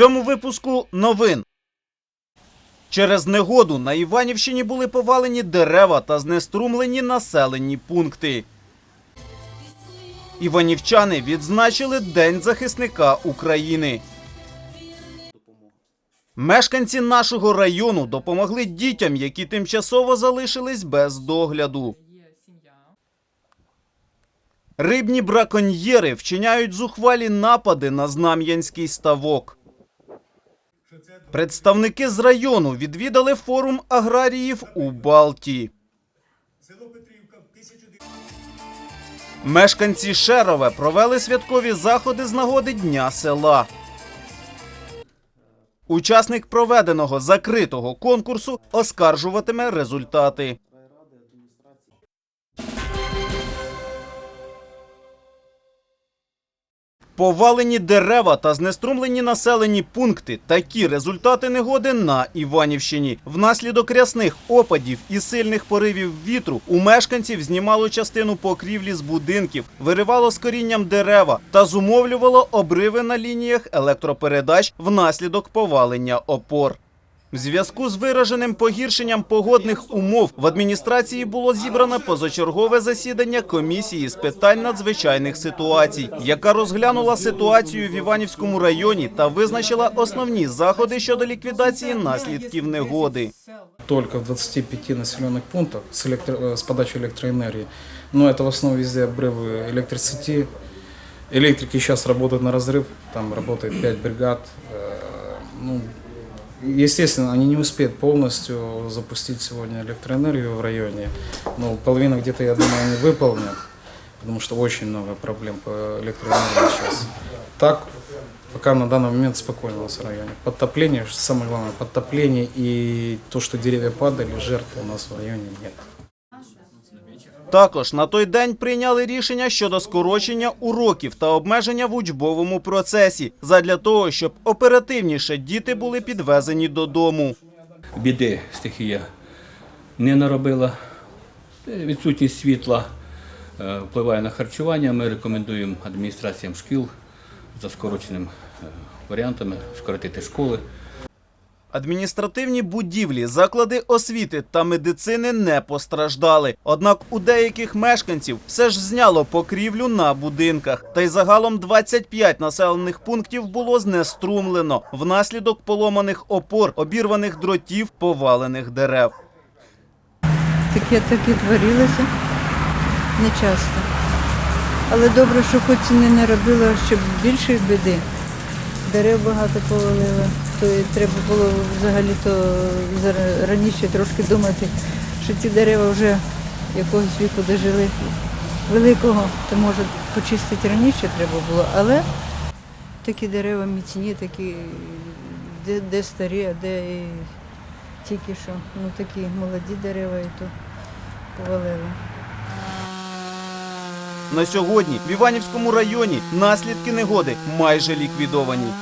цьому випуску новин. Через негоду на Іванівщині були повалені дерева та знеструмлені населені пункти. Іванівчани відзначили День захисника України. Мешканці нашого району допомогли дітям, які тимчасово залишились без догляду. Рибні браконьєри вчиняють зухвалі напади на знам'янський ставок. Представники з району відвідали форум аграріїв у Балті. Мешканці Шерове провели святкові заходи з нагоди Дня села. Учасник проведеного закритого конкурсу оскаржуватиме результати. Повалені дерева та знеструмлені населені пункти такі результати негоди на Іванівщині. Внаслідок рясних опадів і сильних поривів вітру у мешканців знімало частину покрівлі з будинків, виривало з корінням дерева та зумовлювало обриви на лініях електропередач внаслідок повалення опор. В зв'язку з вираженим погіршенням погодних умов в адміністрації було зібрано позачергове засідання комісії з питань надзвичайних ситуацій, яка розглянула ситуацію в Іванівському районі та визначила основні заходи щодо ліквідації наслідків негоди. только в 25 населенных пунктах с, электро- э, с подачей электроэнергии. Но это в основном везде обрывы электросети. Электрики сейчас работают на разрыв, там работает 5 бригад. Э, Ну, естественно, они не успеют полностью запустить сегодня электроэнергию в районе. Но половина где-то, я думаю, они выполнят, потому что очень много проблем по электроэнергии сейчас. Так, пока на данный момент спокойно у нас в районе. Подтопление, самое главное, подтопление и то, что деревья падали, жертв у нас в районе нет. Також на той день прийняли рішення щодо скорочення уроків та обмеження в учбовому процесі задля того, щоб оперативніше діти були підвезені додому. біди стихія не наробила. Відсутність світла е, впливає на харчування. Ми рекомендуємо адміністраціям шкіл за скороченим е, варіантами скоротити школи. Адміністративні будівлі, заклади освіти та медицини не постраждали. Однак у деяких мешканців все ж зняло покрівлю на будинках. Та й загалом 25 населених пунктів було знеструмлено внаслідок поломаних опор, обірваних дротів, повалених дерев. Таке таке творилося не часто. Але добре, що хоч не наробило, щоб більше біди. Дерев багато повалило, то треба було взагалі-то раніше трошки думати, що ці дерева вже якогось віку дожили великого, то може почистити раніше треба було. Але такі дерева міцні, такі, де, де старі, а де і тільки що. Ну такі молоді дерева і то повалили. На сьогодні в Іванівському районі наслідки негоди майже ліквідовані.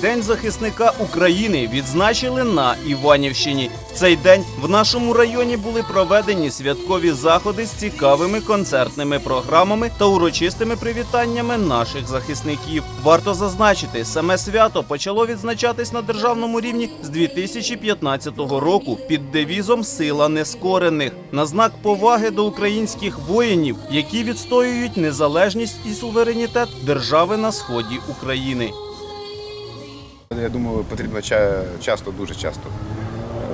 День захисника України відзначили на Іванівщині. В цей день в нашому районі були проведені святкові заходи з цікавими концертними програмами та урочистими привітаннями наших захисників. Варто зазначити, саме свято почало відзначатись на державному рівні з 2015 року під девізом Сила нескорених на знак поваги до українських воїнів, які відстоюють незалежність і суверенітет держави на сході України. Я думаю, потрібно часто, дуже часто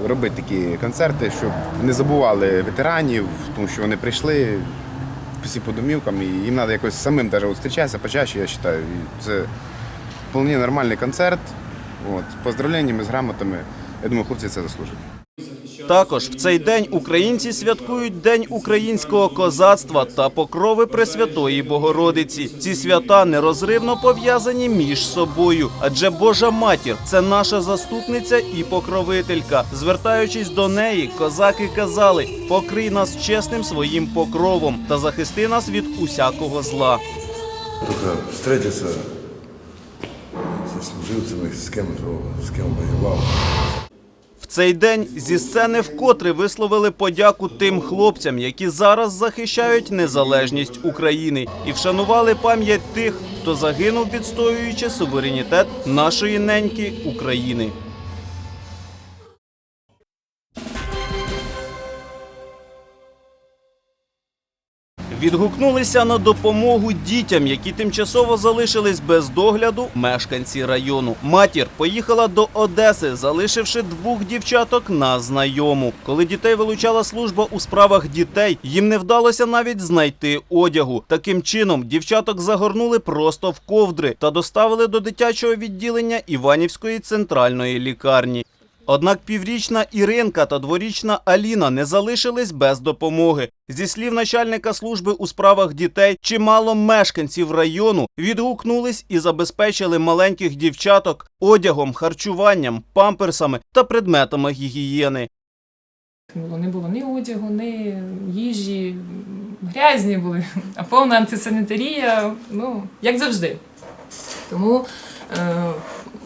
е, робити такі концерти, щоб не забували ветеранів, тому що вони прийшли всі по домівкам, і їм треба якось самим от зустрічатися почаще, я вважаю. І це вполне нормальний концерт. От, з поздравленнями, з грамотами. Я думаю, хлопці це заслужують. Також в цей день українці святкують День українського козацтва та покрови Пресвятої Богородиці. Ці свята нерозривно пов'язані між собою, адже Божа матір це наша заступниця і покровителька. Звертаючись до неї, козаки казали: покрий нас чесним своїм покровом та захисти нас від усякого зла. Только встретиться со служивцами, с кем, с кем воевал. Цей день зі сцени вкотре висловили подяку тим хлопцям, які зараз захищають незалежність України, і вшанували пам'ять тих, хто загинув, відстоюючи суверенітет нашої неньки України. Відгукнулися на допомогу дітям, які тимчасово залишились без догляду мешканці району. Матір поїхала до Одеси, залишивши двох дівчаток на знайому. Коли дітей вилучала служба у справах дітей, їм не вдалося навіть знайти одягу. Таким чином, дівчаток загорнули просто в ковдри та доставили до дитячого відділення Іванівської центральної лікарні. Однак піврічна Іринка та дворічна Аліна не залишились без допомоги. Зі слів начальника служби у справах дітей, чимало мешканців району відгукнулись і забезпечили маленьких дівчаток одягом, харчуванням, памперсами та предметами гігієни. Не було ні одягу, ні їжі, грязні були, а повна антисанітарія, ну, як завжди. Тому,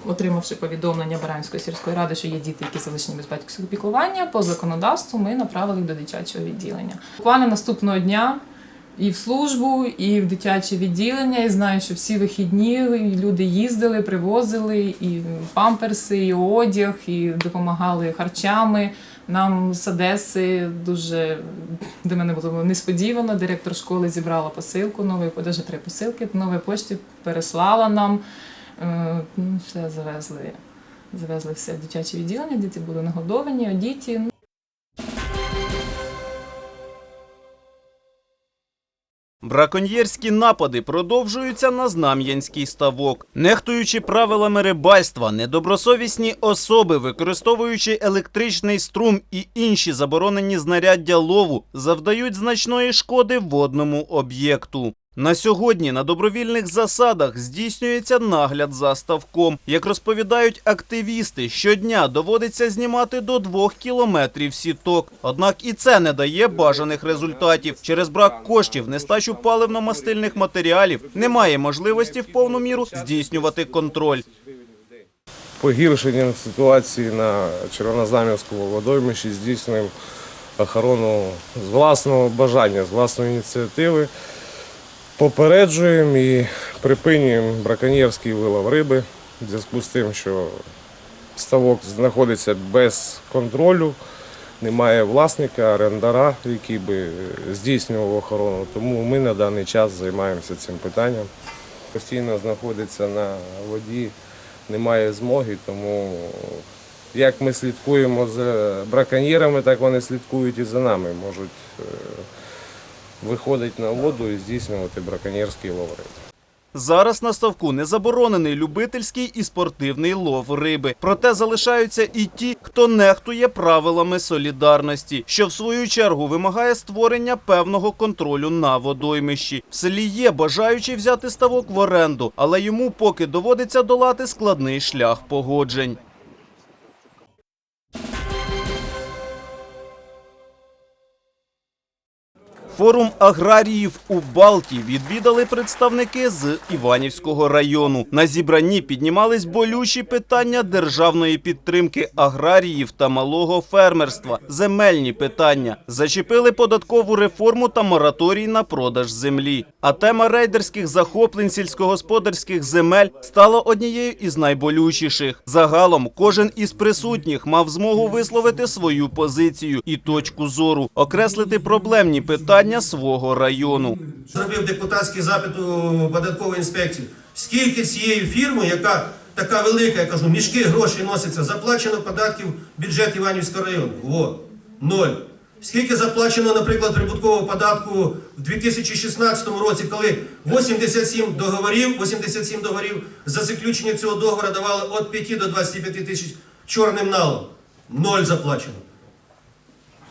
отримавши повідомлення Баранської сільської ради, що є діти, які залишені без батьківського піклування, по законодавству ми направили їх до дитячого відділення. Буквально наступного дня і в службу, і в дитяче відділення. І знаю, що всі вихідні люди їздили, привозили і памперси, і одяг, і допомагали харчами. Нам з Одеси дуже для мене було несподівано. Директор школи зібрала посилку, нової навіть три посилки. Нової пошті переслала нам. Е, ну, Все завезли. Завезли все в дитяче відділення, діти були нагодовані, одіті. Браконьєрські напади продовжуються на Знам'янський ставок. Нехтуючи правилами рибальства, недобросовісні особи, використовуючи електричний струм і інші заборонені знаряддя лову, завдають значної шкоди водному об'єкту. На сьогодні на добровільних засадах здійснюється нагляд за ставком. Як розповідають активісти, щодня доводиться знімати до двох кілометрів сіток. Однак і це не дає бажаних результатів. Через брак коштів, нестачу паливно-мастильних матеріалів немає можливості в повну міру здійснювати контроль. погіршенням ситуації на Червонознам'янському водоймищі здійснюємо охорону з власного бажання, з власної ініціативи. Попереджуємо і припинюємо браконьєрський вилов риби в зв'язку з тим, що ставок знаходиться без контролю, немає власника, орендара, який би здійснював охорону. Тому ми на даний час займаємося цим питанням. Постійно знаходиться на воді немає змоги, тому як ми слідкуємо за браконьєрами, так вони слідкують і за нами. Можуть е, виходити на воду і здійснювати браконьєрський лов риби. Зараз на ставку не заборонений любительський і спортивний лов риби. Проте залишаються і ті, хто нехтує правилами солідарності, що в свою чергу вимагає створення певного контролю на водоймищі. В селі є бажаючий взяти ставок в оренду, але йому поки доводиться долати складний шлях погоджень. Форум аграріїв у Балті відвідали представники з Іванівського району. На зібранні піднімались болючі питання державної підтримки аграріїв та малого фермерства, земельні питання. Зачепили податкову реформу та мораторій на продаж землі. А тема рейдерських захоплень сільськогосподарських земель стала однією із найболючіших. Загалом кожен із присутніх мав змогу висловити свою позицію і точку зору, окреслити проблемні питання свого району. Зробив депутатський запит у податкову інспекцію. Скільки цією фірмою, яка така велика, я кажу, мішки грошей носиться, заплачено податків в бюджет Іванівського району? Во, ноль. Скільки заплачено, наприклад, прибуткового податку в 2016 році, коли 87 договорів, 87 договорів за заключення цього договору давали від 5 до 25 тисяч чорним налом? Ноль заплачено.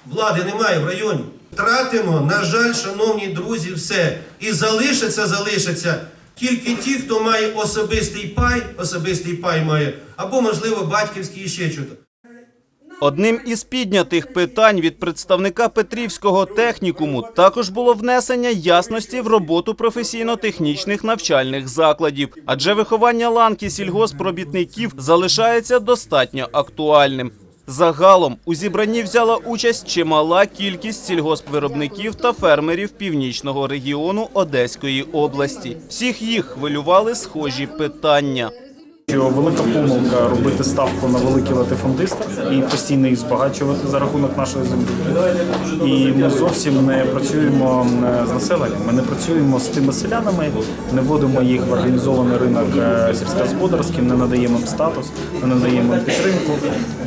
Влади немає в районі. Тратимо, на жаль, шановні друзі, все. І залишаться, залишаться тільки ті, хто має особистий пай, особистий пай має, або, можливо, батьківський і ще щось. Одним із піднятих питань від представника Петрівського технікуму також було внесення ясності в роботу професійно-технічних навчальних закладів, адже виховання ланки сільгоспробітників залишається достатньо актуальним. Загалом у зібранні взяла участь чимала кількість сільгоспвиробників та фермерів північного регіону Одеської області. Всіх їх хвилювали схожі питання. Що велика помилка робити ставку на великі латифундисти і постійно їх збагачувати за рахунок нашої землі. І ми зовсім не працюємо з населенням. Ми не працюємо з тими селянами, не вводимо їх в організований ринок е, сільськогосподарський, не надаємо їм статус, не надаємо їм підтримку.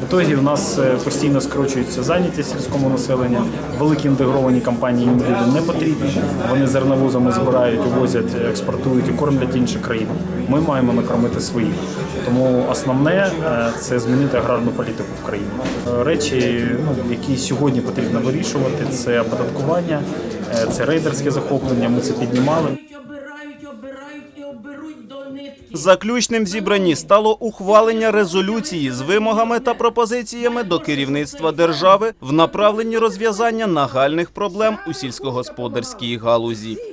В ітогі в нас е, постійно скорочується зайнятість сільському населенню. Великі інтегровані компанії їм люди не потрібні. Вони зерновозами збирають, увозять, експортують і кормлять інші країни. Ми маємо накормити своїх. Тому основне е, це змінити аграрну політику в країні. Е, Речі, ну, які сьогодні потрібно вирішувати, це оподаткування, е, це рейдерське захоплення. Ми це піднімали. обирають, обирають і оберуть до нитки. Заключним в зібранні стало ухвалення резолюції з вимогами та пропозиціями до керівництва держави в направленні розв'язання нагальних проблем у сільськогосподарській галузі.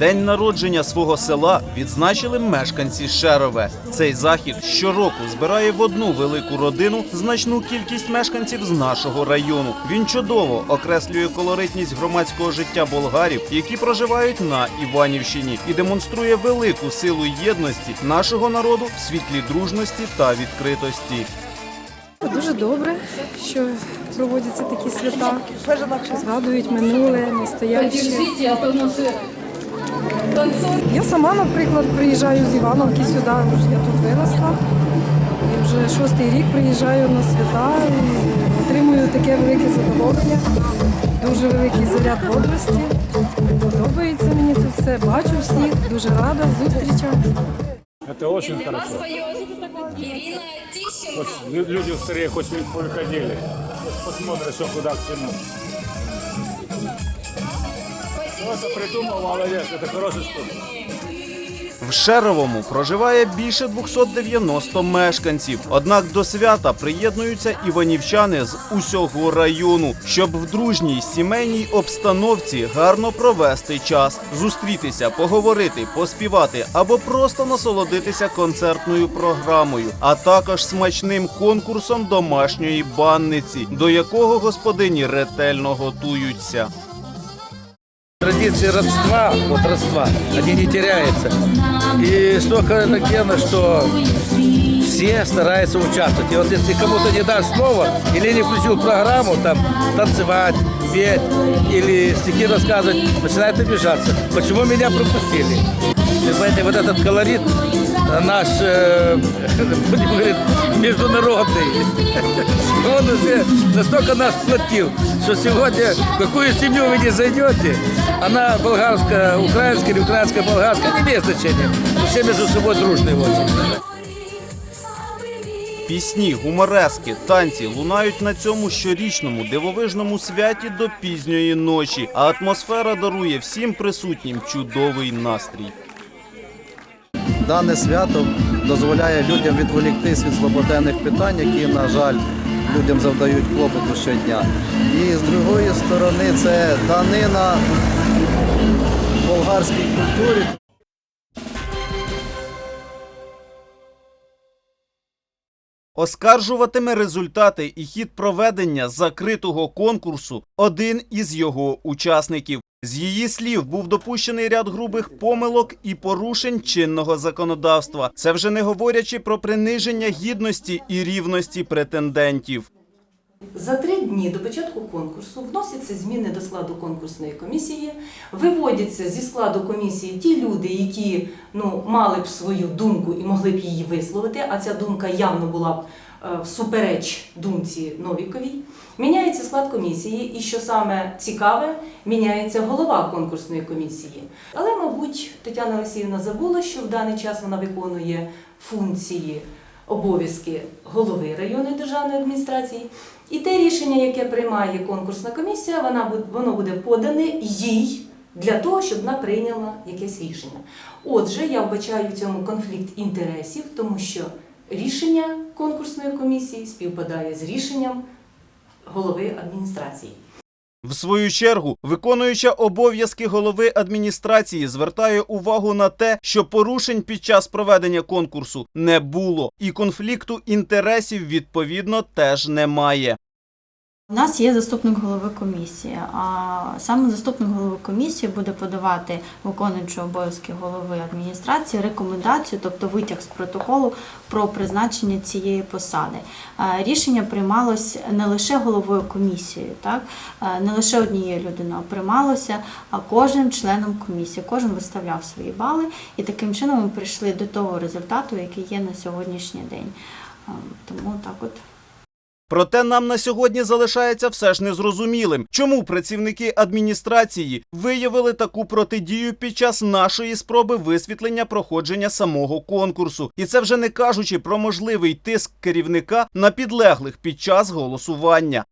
День народження свого села відзначили мешканці Шерове. Цей захід щороку збирає в одну велику родину значну кількість мешканців з нашого району. Він чудово окреслює колоритність громадського життя болгарів, які проживають на Іванівщині, і демонструє велику силу єдності нашого народу в світлі дружності та відкритості. Дуже добре, що проводяться такі свята, згадують минуле, настояще. Я сама, наприклад, приїжджаю з Івановки сюди, я тут виросла. І вже шостий рік приїжджаю на свята і отримую таке велике задоволення, дуже великий заряд бодрості. Подобається мені тут все, бачу всіх, дуже рада зустрічам. Это очень хорошо. Хоть лю- люди старее хоть не выходили. Посмотришь, что куда к чему. Кто это придумал, молодец, это хорошая штука. В Шеровому проживає більше 290 мешканців. Однак до свята приєднуються іванівчани з усього району, щоб в дружній сімейній обстановці гарно провести час, зустрітися, поговорити, поспівати або просто насолодитися концертною програмою, а також смачним конкурсом домашньої банниці, до якого господині ретельно готуються. Традиции родства, вот родства, они не теряются. И столько это гена, что все стараются участвовать. И вот если кому-то не дашь слово или не включил программу, там, танцевать, петь или стихи рассказывать, начинает обижаться. Почему меня пропустили? Вы понимаете, вот этот колорит наш, э, будем говорить, международный. Он уже настолько нас платил, что сегодня в какую семью вы не зайдете, она болгарская, украинская или украинская, болгарская, не имеет значения. Но все между собой дружные очень. Пісні, гуморески, танці лунають на цьому щорічному дивовижному святі до пізньої ночі, а атмосфера дарує всім присутнім чудовий настрій. Дане свято дозволяє людям відволіктись від злоботенних питань, які, на жаль, людям завдають клопоту щодня. І з другої сторони це данина болгарській культурі. Оскаржуватиме результати і хід проведення закритого конкурсу один із його учасників. З її слів був допущений ряд грубих помилок і порушень чинного законодавства. Це вже не говорячи про приниження гідності і рівності претендентів. За три дні до початку конкурсу вносяться зміни до складу конкурсної комісії, виводяться зі складу комісії ті люди, які ну, мали б свою думку і могли б її висловити, а ця думка явно була б всупереч думці Новіковій. Міняється склад комісії, і що саме цікаве, міняється голова конкурсної комісії. Але, мабуть, Тетяна Олексіївна забула, що в даний час вона виконує функції обов'язки голови районної державної адміністрації. І те рішення, яке приймає конкурсна комісія, вона воно буде подане їй для того, щоб вона прийняла якесь рішення. Отже, я вбачаю в цьому конфлікт інтересів, тому що рішення конкурсної комісії співпадає з рішенням голови адміністрації. В свою чергу, виконуюча обов'язки голови адміністрації звертає увагу на те, що порушень під час проведення конкурсу не було, і конфлікту інтересів відповідно теж немає. У нас є заступник голови комісії, а саме заступник голови комісії буде подавати виконуючого обов'язки голови адміністрації рекомендацію, тобто витяг з протоколу про призначення цієї посади. Е, Рішення приймалось не лише головою комісії, так е, не лише однією людиною, а приймалося кожним членом комісії. Кожен виставляв свої бали, і таким чином ми прийшли до того результату, який є на сьогоднішній день. Е, Тому так от. Проте нам на сьогодні залишається все ж незрозумілим, чому працівники адміністрації виявили таку протидію під час нашої спроби висвітлення проходження самого конкурсу. І це вже не кажучи про можливий тиск керівника на підлеглих під час голосування.